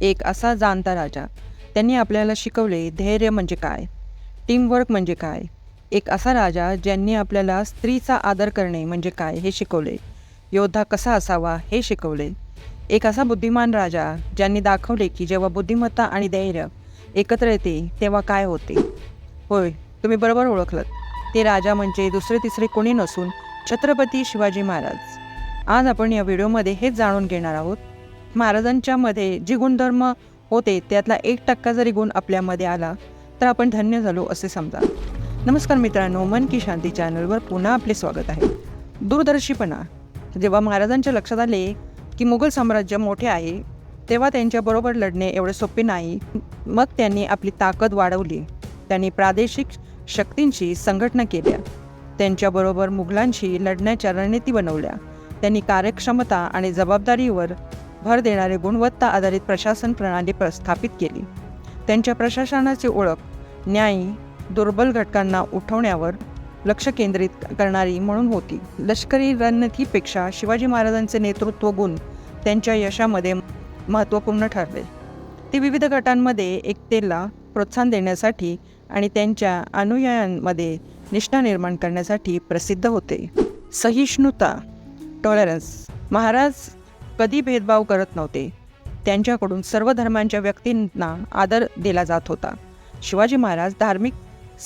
एक असा जाणता राजा. त्यांनी आपल्याला शिकवले धैर्य म्हणजे काय? टीमवर्क म्हणजे काय? एक असा राजा ज्यांनी आपल्याला स्त्रीचा आदर करणे म्हणजे काय हे शिकवले. योद्धा कसा असावा हे शिकवले. एक असा बुद्धिमान राजा ज्यांनी दाखवले की जेव्हा बुद्धिमत्ता आणि धैर्य एकत्र येते तेव्हा काय होते? होय तुम्ही बरोबर ओळखलं ते राजा म्हणजे दुसरे तिसरे कोणी नसून छत्रपती शिवाजी महाराज. आज आपण या व्हिडिओमध्ये हेच जाणून घेणार आहोत. महाराजांच्या मध्ये जे गुणधर्म होते त्यातला एक टक्का जरी गुण आपल्यामध्ये आला तर आपण धन्य झालो असे समजा. नमस्कार मित्रांनो मन की शांती चॅनलवर पुन्हा आपले स्वागत आहे. दूरदर्शीपणा. जेव्हा महाराजांच्या लक्षात आले की मुघल साम्राज्य मोठे आहे तेव्हा त्यांच्याबरोबर लढणे एवढे सोपे नाही. मग त्यांनी आपली ताकद वाढवली. त्यांनी प्रादेशिक शक्तींशी संघटना केल्या. त्यांच्याबरोबर मुघलांशी लढण्याच्या रणनीती बनवल्या. त्यांनी कार्यक्षमता आणि जबाबदारीवर भर देणारे गुणवत्ता आधारित प्रशासन प्रणाली प्रस्थापित केली. त्यांच्या प्रशासनाची ओळख न्यायी दुर्बल घटकांना उठवण्यावर लक्ष केंद्रित करणारी म्हणून होती. लष्करी रणनीतीपेक्षा शिवाजी महाराजांचे नेतृत्व गुण त्यांच्या यशामध्ये महत्त्वपूर्ण ठरले. ते विविध गटांमध्ये एकतेला प्रोत्साहन देण्यासाठी आणि त्यांच्या अनुयायांमध्ये निष्ठा निर्माण करण्यासाठी प्रसिद्ध होते. सहिष्णुता टॉलरन्स महाराज कधी भेदभाव करत नव्हते. त्यांच्याकडून सर्व धर्मांच्या व्यक्तींना आदर दिला जात होता. शिवाजी महाराज धार्मिक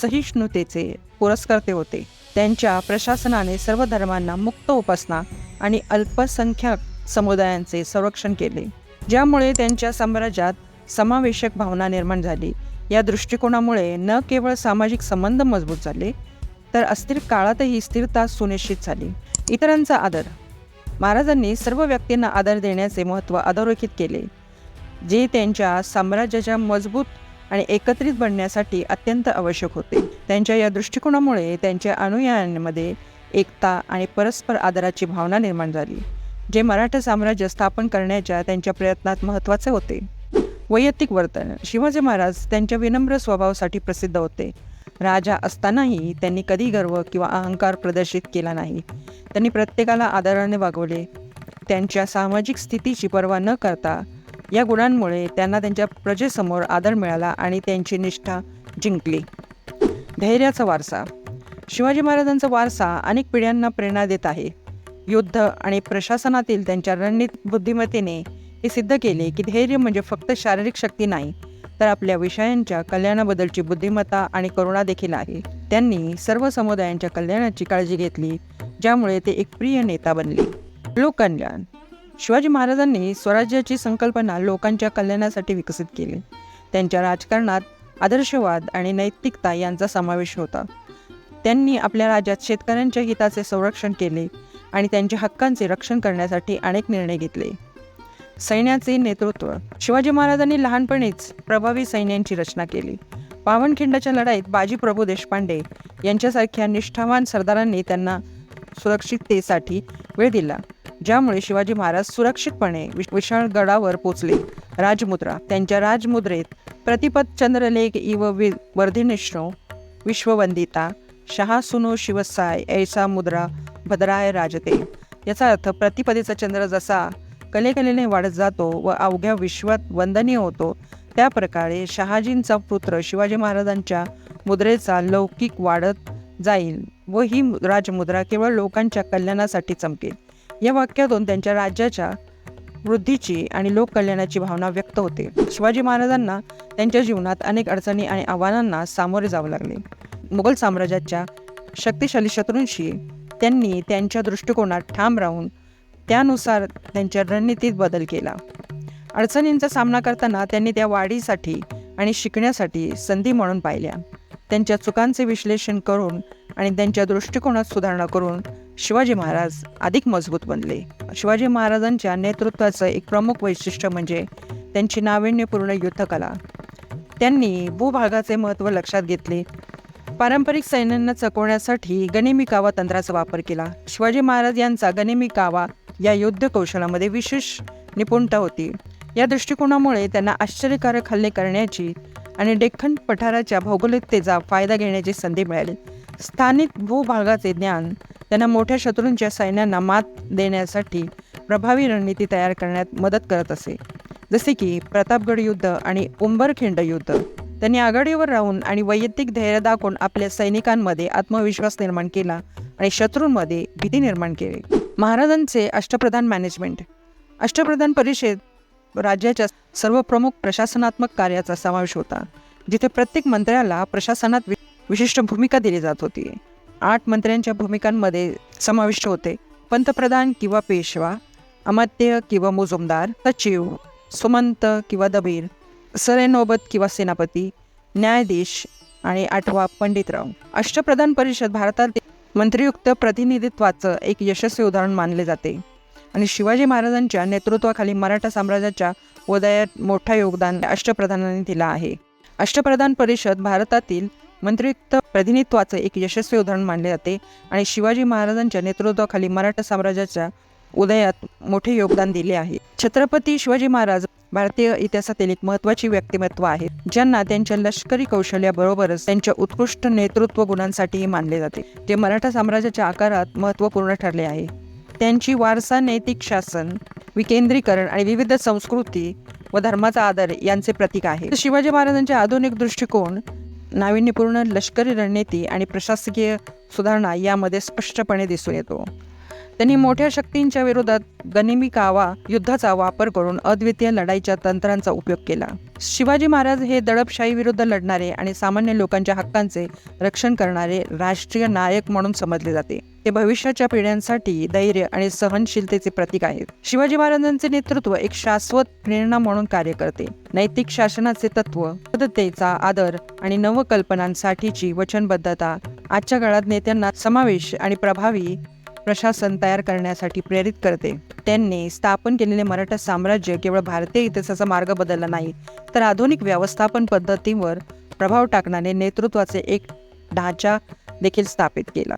सहिष्णुतेचे पुरस्कर्ते होते. त्यांच्या प्रशासनाने सर्व धर्मांना मुक्त उपासना आणि अल्पसंख्याक समुदायांचे संरक्षण केले. ज्यामुळे त्यांच्या साम्राज्यात समावेशक भावना निर्माण झाली. या दृष्टिकोनामुळे न केवळ सामाजिक संबंध मजबूत झाले तर अस्थिर काळातही स्थिरता सुनिश्चित झाली. इतरांचा आदर महाराजांनी सर्व व्यक्तींना आदर देण्याचे महत्त्व अधोरेखित केले जे त्यांच्या साम्राज्याच्या मजबूत आणि एकत्रित बनण्यासाठी अत्यंत आवश्यक होते. त्यांच्या या दृष्टिकोनामुळे त्यांच्या अनुयायांमध्ये एकता आणि परस्पर आदराची भावना निर्माण झाली जे मराठा साम्राज्य स्थापन करण्याच्या त्यांच्या प्रयत्नात महत्त्वाचे होते. वैयक्तिक वर्तन शिवाजी महाराज त्यांच्या विनम्र स्वभावासाठी प्रसिद्ध होते. राजा असतानाही त्यांनी कधी गर्व किंवा अहंकार प्रदर्शित केला नाही. त्यांनी प्रत्येकाला आदराने वागवले. त्यांच्या सामाजिक स्थितीची पर्वा न करता या गुणांमुळे त्यांना त्यांच्या प्रजेसमोर आदर मिळाला आणि त्यांची निष्ठा जिंकली. धैर्याचा वारसा. शिवाजी महाराजांचा वारसा अनेक पिढ्यांना प्रेरणा देत आहे. युद्ध आणि प्रशासनातील त्यांच्या रणनीत बुद्धिमत्तेने हे सिद्ध केले की धैर्य म्हणजे फक्त शारीरिक शक्ती नाही तर आपल्या विषयांच्या कल्याणाबद्दलची बुद्धिमत्ता आणि करुणा देखील आहे. त्यांनी सर्व समुदायांच्या कल्याणाची काळजी घेतली ज्यामुळे ते एक प्रिय नेता बनले. लोककल्याण. शिवाजी महाराजांनी स्वराज्याची संकल्पना लोकांच्या कल्याणासाठी विकसित केली. त्यांच्या राजकारणात आदर्शवाद आणि नैतिकता यांचा समावेश होता. त्यांनी आपल्या राज्यात शेतकऱ्यांच्या हिताचे संरक्षण केले आणि त्यांच्या हक्कांचे रक्षण करण्यासाठी अनेक निर्णय घेतले. सैन्याचे नेतृत्व. शिवाजी महाराजांनी लहानपणीच प्रभावी सैन्यांची रचना केली. पावनखिंडाच्या लढाईत बाजी प्रभू देशपांडे यांच्यासारख्या निष्ठावान सरदारांनी त्यांना सुरक्षिततेसाठी वेळ दिला ज्यामुळे शिवाजी महाराज सुरक्षितपणे विश- विशाळ गडावर पोचले. राजमुद्रा त्यांच्या राजमुद्रेत प्रतिपद चंद्रलेख इव वि वर्धिनिष्णो विश्ववंदिता शहा सुनो शिवसाय ऐसा मुद्रा भद्राय राजते. याचा अर्थ प्रतिपदेचा चंद्र जसा कलेकलेने वाढत जातो व अवघ्या विश्वात वंदनीय होतो. त्या प्रकारे शहाजींचा पुत्र शिवाजी महाराजांच्या मुद्रेचा लौकिक वाढत जाईल व ही राजमुद्रा केवळ लोकांच्या कल्याणासाठी चमकेल. या वाक्यातून त्यांच्या राज्याच्या वृद्धीची आणि लोककल्याणाची भावना व्यक्त होते. शिवाजी महाराजांना त्यांच्या जीवनात अनेक अडचणी आणि आव्हानांना सामोरे जावं लागले. मुघल साम्राज्याच्या शक्तिशाली शत्रूंशी त्यांनी त्यांच्या दृष्टिकोनात ठाम राहून त्यानुसार त्यांच्या रणनीतीत बदल केला. अडचणींचा सामना करताना त्यांनी त्या वाढीसाठी आणि शिकण्यासाठी संधी म्हणून पाहिल्या. त्यांच्या चुकांचे विश्लेषण करून आणि त्यांच्या दृष्टिकोनात सुधारणा करून शिवाजी महाराज अधिक मजबूत बनले. शिवाजी महाराजांच्या नेतृत्वाचं एक प्रमुख वैशिष्ट्य म्हणजे त्यांची नाविन्यपूर्ण युद्धकला. त्यांनी भूभागाचे महत्त्व लक्षात घेतले. पारंपरिक सैन्यांना चकवण्यासाठी गनिमी कावा तंत्राचा वापर केला. शिवाजी महाराज यांचा गनिमी कावा या युद्ध कौशलामध्ये विशेष निपुणता होती. या दृष्टिकोनामुळे त्यांना आश्चर्यकारक हल्ले करण्याची आणि डेक्कन पठाराच्या भौगोलिकतेचा फायदा घेण्याची संधी मिळाली. स्थानिक भूभागाचे ज्ञान त्यांना मोठ्या शत्रूंच्या सैन्यांना मात देण्यासाठी प्रभावी रणनीती तयार करण्यात मदत करत असे. जसे की प्रतापगड युद्ध आणि उंबरखिंड युद्ध. त्यांनी आघाडीवर राहून आणि वैयक्तिक धैर्य दाखवून आपल्या सैनिकांमध्ये आत्मविश्वास निर्माण केला आणि शत्रूंमध्ये भीती निर्माण केली. महाराजांचे अष्टप्रधान मॅनेजमेंट अष्टप्रधान परिषद राज्याच्या सर्व प्रमुख प्रशासनात्मक कार्याचा समावेश होता जिथे प्रत्येक मंत्र्याला प्रशासनात वि- विशिष्ट भूमिका दिली जात होती. आठ मंत्र्यांच्या भूमिकांमध्ये समाविष्ट होते. पंतप्रधान किंवा पेशवा अमात्य किंवा मुजुमदार सचिव सुमंत किंवा दबीर सरनोबत किंवा सेनापती न्यायाधीश आणि आठवा पंडितराव. अष्टप्रधान परिषद भारतातील मंत्रियुक्त प्रतिनिधित्वाचं एक यशस्वी उदाहरण मानले जाते. आणि शिवाजी महाराजांच्या नेतृत्वाखाली मराठा साम्राज्याच्या उदयात मोठा योगदान अष्टप्रधानांनी दिला आहे. अष्टप्रधान परिषद भारतातील मंत्रियुक्त प्रतिनिधित्वाचं एक यशस्वी उदाहरण मानले जाते. आणि शिवाजी महाराजांच्या नेतृत्वाखाली मराठा साम्राज्याच्या उदयात मोठे योगदान दिले आहे. छत्रपती शिवाजी महाराज भारतीय इतिहासातील एक महत्त्वाची व्यक्तिमत्व आहेत ज्यांना त्यांच्या लष्करी कौशल्याबरोबरच त्यांच्या उत्कृष्ट नेतृत्व गुणांसाठीही मानले जाते. जे मराठा साम्राज्याच्या आकारात महत्त्वपूर्ण ठरले आहे. त्यांची वारसा नैतिक शासन विकेंद्रीकरण आणि विविध संस्कृती व धर्माचा आदर यांचे प्रतीक आहे. शिवाजी महाराजांचे आधुनिक दृष्टिकोन नाविन्यपूर्ण लष्करी रणनीती आणि प्रशासकीय सुधारणा यामध्ये स्पष्टपणे दिसून येतो. त्यांनी मोठ्या शक्तींच्या विरोधात गनिमी कावा युद्धाचा वापर करून अद्वितीय लढाईच्या तंत्रांचा उपयोग केला. शिवाजी महाराज हे दडपशाही विरुद्ध लढणारे आणि सामान्य लोकांच्या हक्कांचे रक्षण करणारे राष्ट्रीय नायक म्हणून समजले जाते. ते भविष्याच्या पिढ्यांसाठी धैर्य आणि सहनशीलतेचे प्रतीक आहेत. शिवाजी महाराजांचे नेतृत्व एक शाश्वत प्रेरणा म्हणून कार्य करते. नैतिक शासनाचे तत्व पद्धतीचा आदर आणि नवकल्पनांसाठीची वचनबद्धता आजच्या काळात नेत्यांना समावेश आणि प्रभावी प्रशासन तयार करण्यासाठी प्रेरित करते. त्यांनी स्थापन केलेले मराठा साम्राज्य केवळ भारतीय इतिहासाचा मार्ग बदलला नाही तर आधुनिक व्यवस्थापन पद्धतींवर प्रभाव टाकणारे नेतृत्वाचे एक ढांचा देखील स्थापित केला.